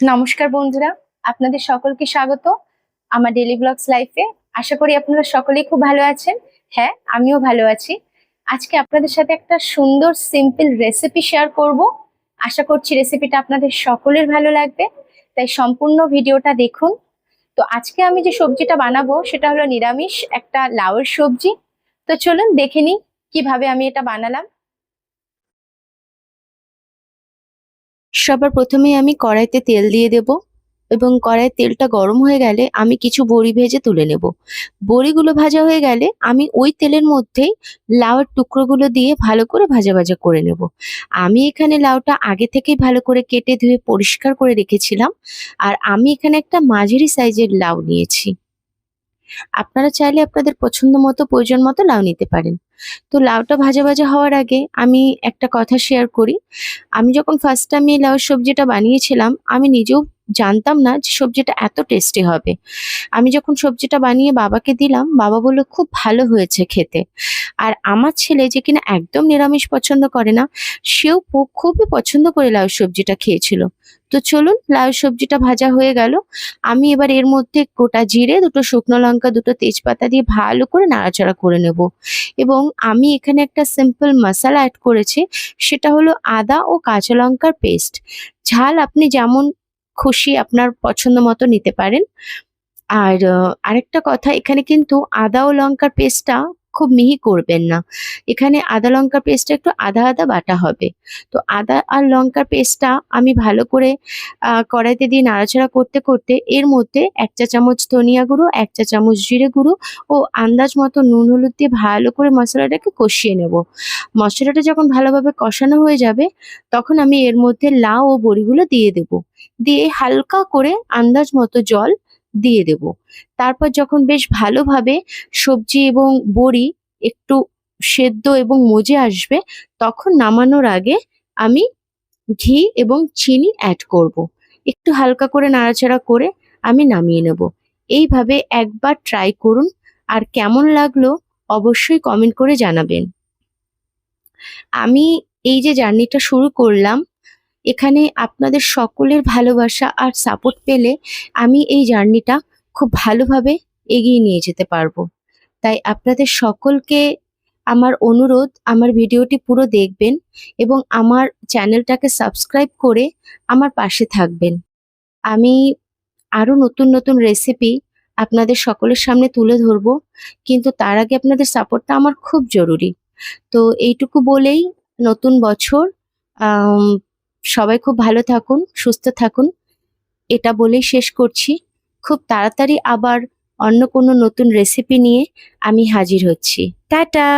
নমস্কার বন্ধুরা, আপনাদের সকলকে স্বাগত আমার ডেলি ব্লগস লাইফে আশা করি আপনারা সকলেই খুব ভালো আছেন। হ্যাঁ আমিও ভালো আছি। আজকে আপনাদের সাথে একটা সুন্দর সিম্পল রেসিপি শেয়ার করব। আশা করছি রেসিপিটা আপনাদের সকলের ভালো লাগবে। তাই সম্পূর্ণ ভিডিওটা দেখুন। তো আজকে আমি যে সবজিটা বানাবো, সেটা হলো নিরামিষ একটা লাউয়ের সবজি। তো চলুন দেখে নিই কীভাবে আমি এটা বানালাম। সবার প্রথমে আমি কড়াইতে তেল দিয়ে দেব এবং কড়াইয়ের তেলটা গরম হয়ে গেলে আমি কিছু বড়ি ভেজে তুলে নেব। বড়িগুলো ভাজা হয়ে গেলে আমি ওই তেলের মধ্যেই লাউয়ের টুকরোগুলো দিয়ে ভালো করে ভাজা ভাজা করে নেব। আমি এখানে লাউটা আগে থেকেই ভালো করে কেটে ধুয়ে পরিষ্কার করে রেখেছিলাম আর আমি এখানে একটা মাঝারি সাইজের লাউ নিয়েছি। আপনারা চাইলে আপনাদের পছন্দ মতো প্রয়োজন মতো লাউ নিতে পারেন। তো লাউটা ভাজা ভাজা হওয়ার আগে আমি একটা কথা শেয়ার করি। আমি যখন ফার্স্ট টাইম এই লাউ সবজিটা বানিয়েছিলাম, আমি নিজেও জানতাম না যে সবজিটা এত টেস্টি হবে। আমি যখন সবজিটা বানিয়ে বাবাকে দিলাম, বাবা বলল, খুব ভালো হয়েছে খেতে। আর আমার ছেলে যে কিনা একদম নিরামিষ পছন্দ করে না, সেও খুবই পছন্দ করে লাউ সবজিটা খেয়েছিল। তো চলুন, লাউ সবজিটা ভাজা হয়ে গেল। আমি এবার এর মধ্যে গোটা জিরে, দুটো শুকনো লঙ্কা, দুটো তেজপাতা দিয়ে ভালো করে নাড়াচাড়া করে নেব। এবং আমি এখানে একটা সিম্পল মশলা অ্যাড করেছি, সেটা হলো আদা ও কাঁচা লঙ্কার পেস্ট ঝাল আপনি যেমন খুশি আপনার পছন্দ মতো নিতে পারেন। আর আরেকটা কথা, এখানে কিন্তু আদা ও লঙ্কার পেস্টটা খুব মিহি করবেন না। এখানে আদা লঙ্কার পেস্টটা একটু আধা আধা বাটা হবে। তো আদা আর লঙ্কার পেস্টটা আমি ভালো করে কড়াইতে দিয়ে নাড়াচাড়া করতে করতে এর মধ্যে এক চা চামচ ধনিয়া গুঁড়ো, এক চা চামচ জিরে গুঁড়ো ও আন্দাজ মতো নুন হলুদ দিয়ে ভালো করে মশলাটাকে কষিয়ে নেব। মশলাটা যখন ভালোভাবে কষানো হয়ে যাবে, তখন আমি এর মধ্যে লাউ ও বড়িগুলো দিয়ে দেব। দিয়ে হালকা করে আন্দাজ মতো জল দিয়ে দেব। তারপর যখন বেশ ভালোভাবে সবজি এবং বড়ি একটু সেদ্ধ এবং মজে আসবে, তখন নামানোর আগে আমি ঘি এবং চিনি অ্যাড করব। একটু হালকা করে নাড়াচাড়া করে আমি নামিয়ে নেব। এইভাবে একবার ট্রাই করুন। আর কেমন লাগল অবশ্যই কমেন্ট করে জানাবেন। আমি এই যে জার্নিটা শুরু করলাম এখানে আপনাদের সকলের ভালোবাসা আর সাপোর্ট পেলে আমি এই জার্নিটা খুব ভালোভাবে এগিয়ে নিয়ে যেতে পারব। তাই আপনাদের সকলকে আমার অনুরোধ, আমার ভিডিওটি পুরো দেখবেন এবং আমার চ্যানেলটাকে সাবস্ক্রাইব করে আমার পাশে থাকবেন। আমি আরও নতুন নতুন রেসিপি আপনাদের সকলের সামনে তুলে ধরবো, কিন্তু তার আগে আপনাদের সাপোর্টটা আমার খুব জরুরি। তো এইটুকু বলেই নতুন বছর সবাই খুব ভালো থাকুন, সুস্থ থাকুন। এটা বলেই শেষ করছি। খুব তাড়াতাড়ি আবার অন্য কোনো নতুন রেসিপি নিয়ে আমি হাজির হচ্ছি। টাটা!